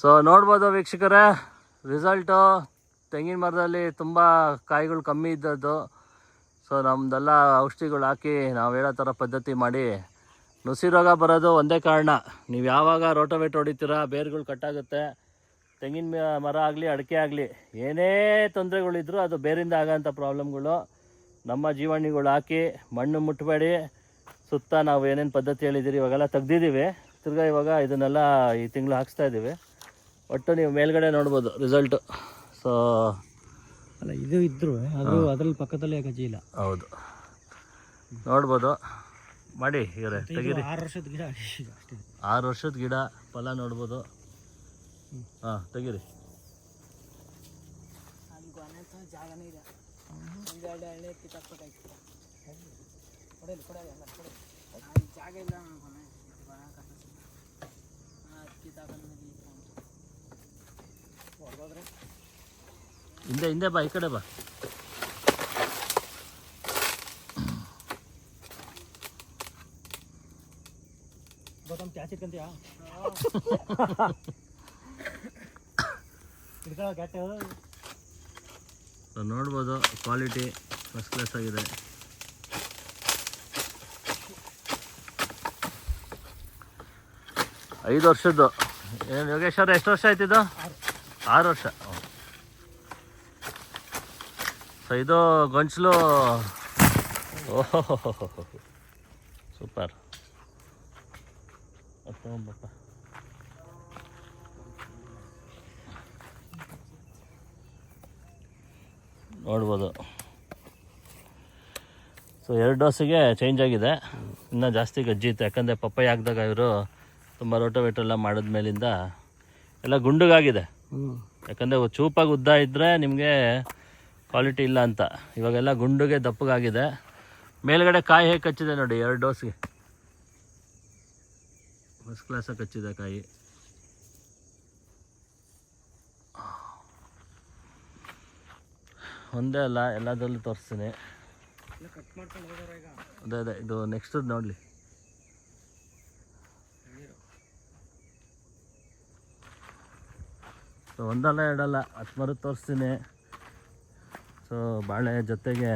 So ನೋಡ್ಬೋದು ವೀಕ್ಷಕರೇ result ತೆಂಗಿನ ಮರದಲ್ಲಿ ತುಂಬ ಕಾಯಿಗಳು ಕಮ್ಮಿ ಇದ್ದದ್ದು. ಸೊ ನಮ್ಮದೆಲ್ಲ ಔಷಧಿಗಳು ಹಾಕಿ ನಾವು ಹೇಳೋ ಥರ ಪದ್ಧತಿ ಮಾಡಿ ನುಸಿ ರೋಗ ಬರೋದು ಒಂದೇ ಕಾರಣ. ನೀವು ಯಾವಾಗ ರೋಟೋವೇಟ್ ಹೊಡಿತೀರಾ, ಬೇರುಗಳು ಕಟ್ಟಾಗುತ್ತೆ ತೆಂಗಿನ ಮರ ಆಗಲಿ, ಅಡಿಕೆ ಆಗಲಿ, ಏನೇ ತೊಂದರೆಗಳಿದ್ರು ಅದು ಬೇರಿಂದ ಆಗೋಂಥ ಪ್ರಾಬ್ಲಮ್ಗಳು. ನಮ್ಮ ಜೀವಾಣಿಗಳು ಹಾಕಿ ಮಣ್ಣು ಮುಟ್ಟಬೇಡಿ ಸುತ್ತ ನಾವು ಏನೇನು ಪದ್ಧತಿ ಹೇಳಿದ್ದೀರಿ ಇವಾಗೆಲ್ಲ ತೆಗ್ದಿದ್ದೀವಿ. ತಿರ್ಗಾ ಇವಾಗ ಇದನ್ನೆಲ್ಲ ಈ ತಿಂಗಳು ಹಾಕ್ಸ್ತಾ ಇದ್ದೀವಿ ಒಟ್ಟು ನೀವು ಮೇಲ್ಗಡೆ ನೋಡ್ಬೋದು ರಿಸಲ್ಟು ಸೊ ಅಲ್ಲ ಇದು ಇದ್ರು ಅದು ಅದ್ರಲ್ಲಿ ಪಕ್ಕದಲ್ಲಿ ಕಜ್ಜಿ ಇಲ್ಲ. ಹೌದು. ನೋಡ್ಬೋದು. ಮಾಡಿ ಇವರೇ ತೆಗೀರಿ. ಆರು ವರ್ಷದ ಗಿಡ ಆರು ವರ್ಷದ ಗಿಡ ಫಲ ನೋಡ್ಬೋದು. ಹಾಂ ತೆಗೀರಿ. ಜಾಗನೇ ಇದೆ ಒಂದೆರಡು ಎಣ್ಣೆ ಕಿತ್ತಾಕ್ಬೇಕಾಯ್ತು ಕೊಡಲಿ ಕೊಡಲಿ ಎಲ್ಲ ಕೊಡಿ ಜಾಗ ಇಲ್ಲ ಹೊಡೆದೋದ್ರೆ ಹಿಂದೆ ಹಿಂದೆ ಬಾ ಈ ಕಡೆ ಬಾ. ಗೊತ್ತಮ್ಮ ಕ್ಯಾಚ್ ಇಟ್ಕೊಂತೀಯಾ? ಇಟ್ಕೊಳ್ಳೋ ಕ್ಯಾಟ್ ಸೊ ನೋಡ್ಬೋದು ಕ್ವಾಲಿಟಿ ಫಸ್ಟ್ ಕ್ಲಾಸ್ ಆಗಿದೆ. ಐದು ವರ್ಷದ್ದು. ಏನು ಯೋಗೇಶ್ವರ ಎಷ್ಟು ವರ್ಷ ಆಯ್ತಿದ್ದು ಆರು ವರ್ಷ. ಸೊ ಇದು ಗೊಂಚಲು. ಸೂಪರ್. ನೋಡ್ಬೋದು. ಸೊ ಎರಡು ಡೋಸಿಗೆ ಚೇಂಜ್ ಆಗಿದೆ. ಇನ್ನೂ ಜಾಸ್ತಿ ಗಜ್ಜಿ ಇತ್ತು ಯಾಕಂದರೆ ಪಪ್ಪಾಯಿ ಹಾಕಿದಾಗ ಇವರು ತುಂಬ ರೋಟೋವೇಟರ್ ಎಲ್ಲ ಮಾಡಿದ ಮೇಲಿಂದ ಎಲ್ಲ ಗುಂಡುಗಾಗಿದೆ. ಹ್ಞೂ ಯಾಕಂದರೆ ಚೂಪಾಗಿ ಉದ್ದ ಇದ್ದರೆ ನಿಮಗೆ ಕ್ವಾಲಿಟಿ ಇಲ್ಲ ಅಂತ. ಇವಾಗೆಲ್ಲ ಗುಂಡುಗೆ ದಪ್ಪಗಾಗಿದೆ. ಮೇಲ್ಗಡೆ ಕಾಯಿ ಹೇಗೆ ಕಚ್ಚಿದೆ ನೋಡಿ ಎರಡು ಡೋಸ್ಗೆ. ಫಸ್ಟ್ ಕ್ಲಾಸಾಗಿ ಕಚ್ಚಿದೆ ಕಾಯಿ. ಒಂದೇ ಅಲ್ಲ ಎಲ್ಲದರಲ್ಲೂ ತೋರಿಸ್ತೀನಿ. ಅದೇ ಅದೇ ಇದು ನೆಕ್ಸ್ಟ್ ನೋಡಲಿ. ಸೊ ಒಂದಲ್ಲ ಎರಡಲ್ಲ, ಹತ್ತು ತೋರಿಸ್ತೀನಿ. ಸೊ ಬಾಳೆ ಜೊತೆಗೆ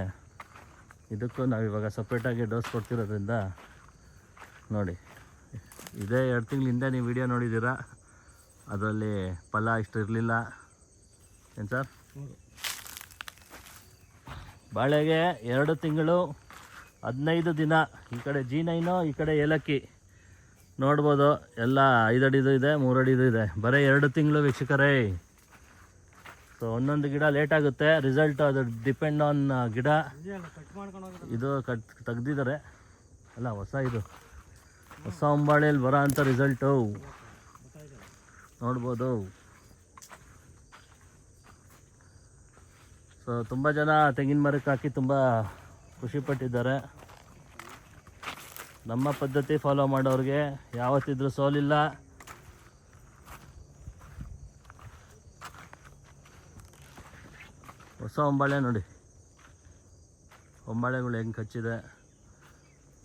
ಇದಕ್ಕೂ ನಾವು ಇವಾಗ ಸಪ್ರೇಟಾಗಿ ಡೋಸ್ ಕೊಡ್ತಿರೋದ್ರಿಂದ ನೋಡಿ, ಇದೇ ಎರಡು ತಿಂಗಳ ಹಿಂದೆ ನೀವು ವಿಡಿಯೋ ನೋಡಿದ್ದೀರಾ? ಅದರಲ್ಲಿ ಫಲ ಇಷ್ಟು ಇರಲಿಲ್ಲ. ಏನು ಸರ್ ಬಾಳೆಗೆ ಎರಡು ತಿಂಗಳು ಹದಿನೈದು ದಿನ, ಈ ಕಡೆ ಜಿ ನೈನು ಈ ಕಡೆ ಏಲಕ್ಕಿ. ನೋಡ್ಬೋದು. ಎಲ್ಲ ಐದು ಅಡಿದು ಇದೆ ಮೂರು ಅಡಿದು ಇದೆ. ಬರೀ ಎರಡು ತಿಂಗಳು ವೀಕ್ಷಕರೇ. ಸೊ ಒಂದೊಂದು ಗಿಡ ಲೇಟ್ ಆಗುತ್ತೆ. ರಿಸಲ್ಟ್ ಅದು ಡಿಪೆಂಡ್ ಆನ್ ಗಿಡ. ಇದು ಕಟ್, ತೆಗ್ದಿದ್ದಾರೆ. ಅಲ್ಲ, ಹೊಸ ಇದು. ಹೊಸ ಅಂಬಾಳಿಯಲ್ಲಿ ಬರೋ ಅಂಥ ರಿಸಲ್ಟು ನೋಡ್ಬೋದು. ಸೊ ತುಂಬ ಜನ ತೆಂಗಿನ ಮರಕ್ಕೆ ಹಾಕಿ ತುಂಬ ಖುಷಿಪಟ್ಟಿದ್ದಾರೆ ನಮ್ಮ ಪದ್ಧತಿ ಫಾಲೋ ಮಾಡೋರಿಗೆ ಯಾವತ್ತಿದ್ರೂ ಸೋಲಿಲ್ಲ. ಹೊಸ ಹೊಂಬಾಳೆ ನೋಡಿ. ಹೊಂಬಾಳೆಗಳು ಹೆಂಗೆ ಕಚ್ಚಿದೆ.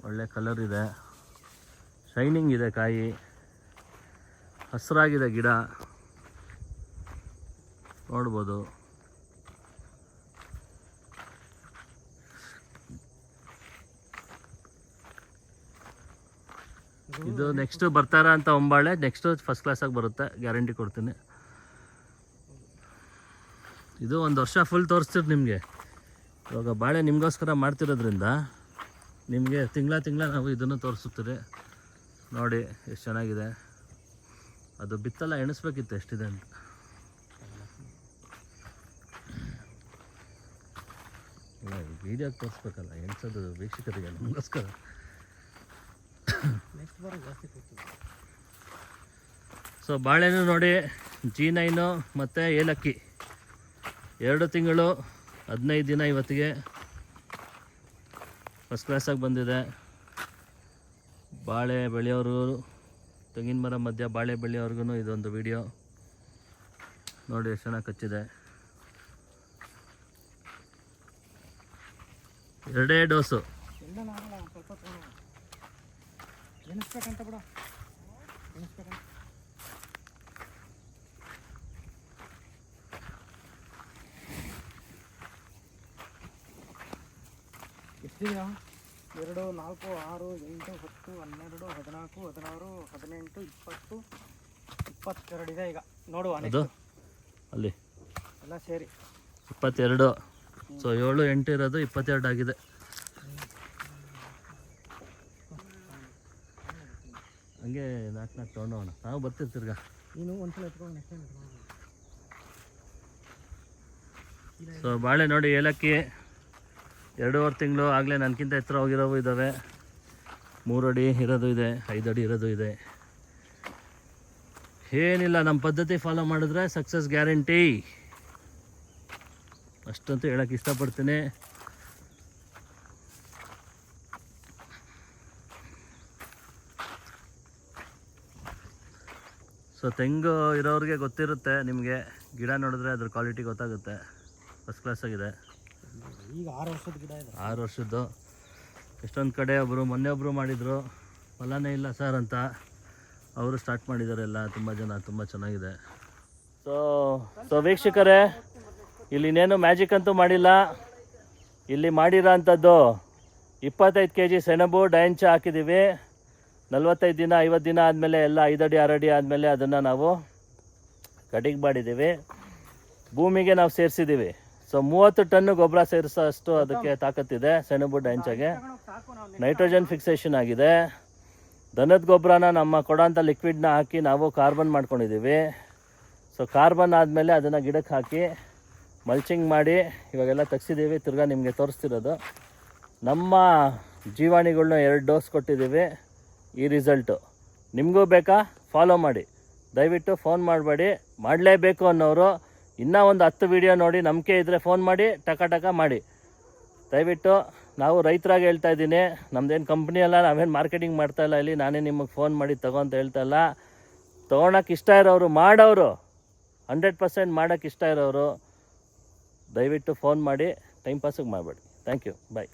ಒಳ್ಳೆ ಕಲರ್ ಇದೆ. ಶೈನಿಂಗ್ ಇದೆ ಕಾಯಿ. ಹಸಿರಾಗಿದೆ ಗಿಡ. ನೋಡ್ಬೋದು. ಇದು ನೆಕ್ಸ್ಟ್ ಬರ್ತಾರ ಅಂತ ಒಂಬಾಳೆ ನೆಕ್ಸ್ಟ್ ಫಸ್ಟ್ ಕ್ಲಾಸಾಗಿ ಬರುತ್ತೆ. ಗ್ಯಾರಂಟಿ ಕೊಡ್ತೀನಿ. ಇದು ಒಂದು ವರ್ಷ ಫುಲ್ ತೋರಿಸ್ತೀರಿ ನಿಮಗೆ. ಇವಾಗ ಬಾಳೆ ನಿಮಗೋಸ್ಕರ ಮಾಡ್ತಿರೋದ್ರಿಂದ ನಿಮಗೆ ತಿಂಗಳ ತಿಂಗಳ ನಾವು ಇದನ್ನು ತೋರಿಸುತ್ತೀರಿ. ನೋಡಿ, ಎಷ್ಟು ಚೆನ್ನಾಗಿದೆ. ಅದು ಬಿತ್ತಲ್ಲ, ಎಣಿಸ್ಬೇಕಿತ್ತು ಎಷ್ಟಿದೆ ಅಂತ. ವೀಡಿಯೋಗೆ ತೋರಿಸ್ಬೇಕಲ್ಲ, ಎಣಿಸೋದು ವೀಕ್ಷಕರಿಗೆ ನಮಗೋಸ್ಕರ ನೆಕ್ಸ್ಟ್ ಬರೋ ಜಾಸ್ತಿ ಕೊಡ್ತೀವಿ ಸೊ ಬಾಳೆಹಣ್ಣು ನೋಡಿ ಜಿ ನೈನು ಮತ್ತು ಏಲಕ್ಕಿ. ಎರಡು ತಿಂಗಳು, ಹದಿನೈದು ದಿನ ಇವತ್ತಿಗೆ ಫಸ್ಟ್ ಕ್ಲಾಸಾಗಿ ಬಂದಿದೆ. ಬಾಳೆ ಬೆಳೆಯೋರು, ತೆಂಗಿನ ಮರ ಮಧ್ಯ ಬಾಳೆ ಬೆಳೆಯೋರ್ಗು ಇದೊಂದು ವಿಡಿಯೋ ನೋಡಿ ಎಷ್ಟು ಚೆನ್ನಾಗಿ ಕಚ್ಚಿದೆ. ಎರಡೇ ಡೋಸು ಎಣಿಸ್ಬೇಕಂತ ಬಿಡ. ಎಣಿಸ್ಬೇಕಂತ ಎಷ್ಟಿದೆಯಾ? ಎರಡು ನಾಲ್ಕು ಆರು ಎಂಟು ಹತ್ತು ಹನ್ನೆರಡು ಹದಿನಾಲ್ಕು ಹದಿನಾರು ಹದಿನೆಂಟು ಇಪ್ಪತ್ತು ಇಪ್ಪತ್ತೆರಡು ಇದೆ ಈಗ. ನೋಡುವ ಅದು? ಅಲ್ಲಿ. ಎಲ್ಲ ಸೇರಿ. ಇಪ್ಪತ್ತೆರಡು. ಸೊ ಏಳು ಎಂಟು ಇರೋದು ಇಪ್ಪತ್ತೆರಡು ಆಗಿದೆ. ಹಂಗೆ ನಾಲ್ಕು ನಾಲ್ಕು ತೊಗೊಂಡೋಣ ನಾವು ಬರ್ತೀವಿ ತಿರ್ಗಾ. ನೀನು ಒಂದ್ಸಲ ಎತ್ಕೊಂಡು ನೆಕ್ಸ್ಟ್ ಟೈಮ್ ಸೊ ಬಾಳೆ ನೋಡಿ ಏಲಕ್ಕಿ. ಎರಡೂವರೆ ತಿಂಗಳು ಆಗಲೇ ನನಗಿಂತ ಎತ್ತರ ಹೋಗಿರೋವು ಇದ್ದಾವೆ ಮೂರು ಅಡಿ ಇರೋದು ಇದೆ ಐದು ಅಡಿ ಇರೋದು ಇದೆ. ಏನಿಲ್ಲ ನಮ್ಮ ಪದ್ಧತಿ ಫಾಲೋ ಮಾಡಿದ್ರೆ ಸಕ್ಸಸ್ ಗ್ಯಾರಂಟಿ ಅಷ್ಟಂತೂ ಹೇಳಕ್ಕೆ ಇಷ್ಟಪಡ್ತೀನಿ. ಸೊ ತೆಂಗು ಇರೋರಿಗೆ ಗೊತ್ತಿರುತ್ತೆ ನಿಮಗೆ ಗಿಡ ನೋಡಿದ್ರೆ ಅದ್ರ ಕ್ವಾಲಿಟಿ ಗೊತ್ತಾಗುತ್ತೆ. ಫಸ್ಟ್ ಕ್ಲಾಸ್ ಆಗಿದೆ. ಈಗ ಆರು ವರ್ಷದ ಗಿಡ ಇದೆ. ಆರು ವರ್ಷದ್ದು. ಎಷ್ಟೊಂದು ಕಡೆ ಒಬ್ಬರು ಮೊನ್ನೆ ಒಬ್ಬರು ಮಾಡಿದರು. ಫಲನೇ ಇಲ್ಲ ಸರ್ ಅಂತ. ಅವರು ಸ್ಟಾರ್ಟ್ ಮಾಡಿದ್ದಾರೆ ಎಲ್ಲ ತುಂಬ ಜನ ತುಂಬ ಚೆನ್ನಾಗಿದೆ. ಸೊ ಸೊ ವೀಕ್ಷಕರೇ ಇಲ್ಲಿ ಇನ್ನೇನು ಮ್ಯಾಜಿಕ್ ಅಂತೂ ಮಾಡಿಲ್ಲ. ಇಲ್ಲಿ ಮಾಡಿರೋ ಅಂಥದ್ದು ಇಪ್ಪತ್ತೈದು ಕೆ ಜಿ ಸೆಣಬು ಡೈಂಚ ಹಾಕಿದ್ದೀವಿ. ನಲ್ವತ್ತೈದು ದಿನ, ಐವತ್ತು ದಿನ ಆದಮೇಲೆ ಎಲ್ಲ ಐದಡಿ ಆರಡಿ ಆದಮೇಲೆ ಅದನ್ನು ನಾವು ಕಟಿಂಗ್ ಮಾಡಿದ್ದೀವಿ. ಭೂಮಿಗೆ ನಾವು ಸೇರಿಸಿದ್ದೀವಿ. ಸೊ ಮೂವತ್ತು ಟನ್ನು ಗೊಬ್ಬರ ಸೇರಿಸೋ ಅಷ್ಟು ಅದಕ್ಕೆ ತಾಕತ್ತಿದೆ ಸೆಣಬು ಡೈಂಚಾಗೆ ಸಾಕು ನಾವು ನೈಟ್ರೋಜನ್ ಫಿಕ್ಸೇಷನ್ ಆಗಿದೆ. ದನದ ಗೊಬ್ಬರನ ನಮ್ಮ ಕೊಡೋಂಥ ಲಿಕ್ವಿಡ್ನ ಹಾಕಿ ನಾವು ಕಾರ್ಬನ್ ಮಾಡ್ಕೊಂಡಿದ್ದೀವಿ. ಸೊ ಕಾರ್ಬನ್ ಆದಮೇಲೆ ಅದನ್ನು ಗಿಡಕ್ಕೆ ಹಾಕಿ ಮಲ್ಚಿಂಗ್ ಮಾಡಿ ಇವಾಗೆಲ್ಲ ತೆಗ್ಸಿದ್ದೀವಿ. ತಿರ್ಗಾ ನಿಮಗೆ ತೋರಿಸ್ತಿರೋದು. ನಮ್ಮ ಜೀವಾಣಿಗಳನ್ನ ಎರಡು ಡೋಸ್ ಕೊಟ್ಟಿದ್ದೀವಿ. ಈ ರಿಸಲ್ಟು ನಿಮಗೂ ಬೇಕಾ? ಫಾಲೋ ಮಾಡಿ. ದಯವಿಟ್ಟು ಫೋನ್ ಮಾಡಬೇಡಿ. ಮಾಡಲೇಬೇಕು ಅನ್ನೋರು ಇನ್ನೂ ಒಂದು ಹತ್ತು ವಿಡಿಯೋ ನೋಡಿ ನಂಬಿಕೆ ಇದ್ದರೆ ಫೋನ್ ಮಾಡಿ, ಟಕ ಟಕ ಮಾಡಿ. ದಯವಿಟ್ಟು ನಾವು ರೈತರಾಗಿ ಹೇಳ್ತಾ ಇದ್ದೀನಿ ನಮ್ಮದೇನು ಕಂಪ್ನಿ ಅಲ್ಲ, ನಾವೇನು ಮಾರ್ಕೆಟಿಂಗ್ ಮಾಡ್ತಾ ಇಲ್ಲ ಇಲ್ಲಿ, ನಾನೇ ನಿಮಗೆ ಫೋನ್ ಮಾಡಿ ತಗೋ ಅಂತ ಹೇಳ್ತಾ ಇಲ್ಲ. ತೊಗೊಳಕ್ಕೆ ಇಷ್ಟ ಇರೋರು ಮಾಡೋರು ಹಂಡ್ರೆಡ್ ಪರ್ಸೆಂಟ್ ಮಾಡೋಕ್ಕೆ ಇಷ್ಟ ಇರೋರು ದಯವಿಟ್ಟು ಫೋನ್ ಮಾಡಿ ಟೈಮ್ ಪಾಸಿಗೆ ಮಾಡಬೇಡಿ. Thank you bye